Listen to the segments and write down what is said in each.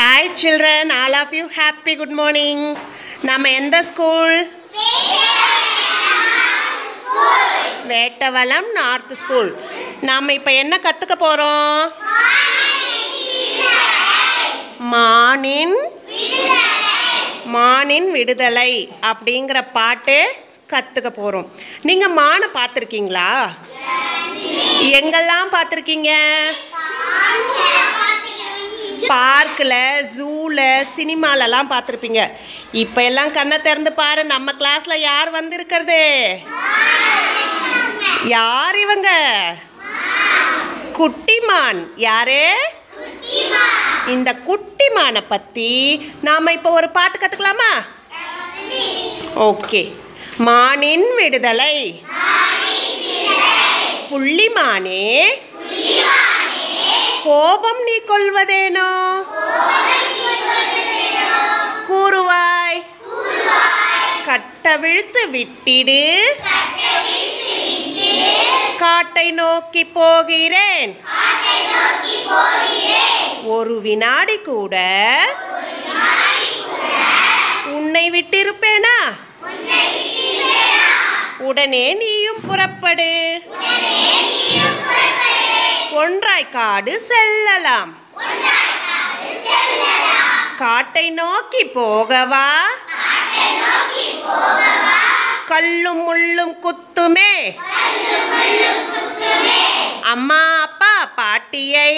Hi children all of you happy good morning நம்ம எந்த school Vettavalam north school நாம் இப்போ என்ன கற்றுக்க போகிறோம் மானின் மானின் விடுதலை அப்படிங்கிற பாட்டு கற்றுக்க போகிறோம் நீங்கள் மானை பார்த்துருக்கீங்களா? எங்கெல்லாம் பார்த்துருக்கீங்க? பார்க்கில் ஜூவில் சினிமாலலாம் பார்த்துருப்பீங்க. இப்போ எல்லாம் கண்ணை திறந்து பாரு நம்ம கிளாஸில் யார் வந்திருக்கிறது? யார் இவங்க? குட்டிமான். யாரு? இந்த குட்டிமானை பற்றி நாம் இப்போ ஒரு பாட்டு கற்றுக்கலாமா ஓகே. மானின் விடுதலை. புள்ளிமானே. கோபம் நீ கொள்வதேனோ கூறுவாய் கட்டவிழ்த்து விட்டிடு. காட்டை நோக்கி போகிறேன். ஒரு வினாடி கூட. உன்னை விட்டிருப்பேனா? உடனே நீயும் புறப்படு. ஒன்றாய் காடு செல்லலாம். காட்டை நோக்கி போகவா? கல்லும் முள்ளும் குத்துமே? அம்மா அப்பா பாட்டியை?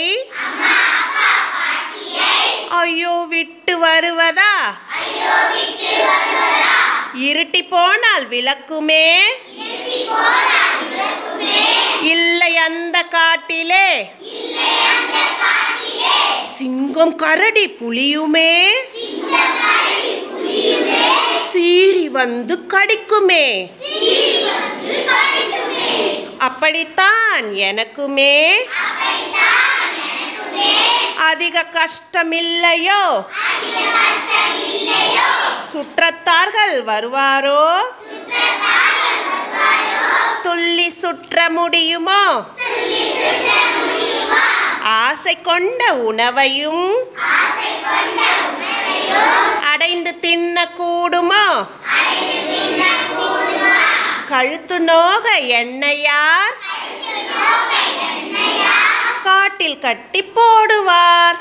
ஐயோ விட்டு வருவதா? இருட்டி போனால் விளக்குமே? இல்லை அந்த காட்டிலே. சிங்கம் கரடி புலியுமே சீறி வந்து கடிக்குமே. அப்படித்தான் எனக்குமே. அதிக கஷ்டமில்லையோ. சுற்றத்தார்கள் வருவாரோ. துள்ளி சுற்ற முடியுமோ? ஆசை கொண்ட உணவையும் அடைந்து தின்ன கூடுமோ கழுத்து நோக எண்ணெயார் காட்டில் கட்டி போடுவார்.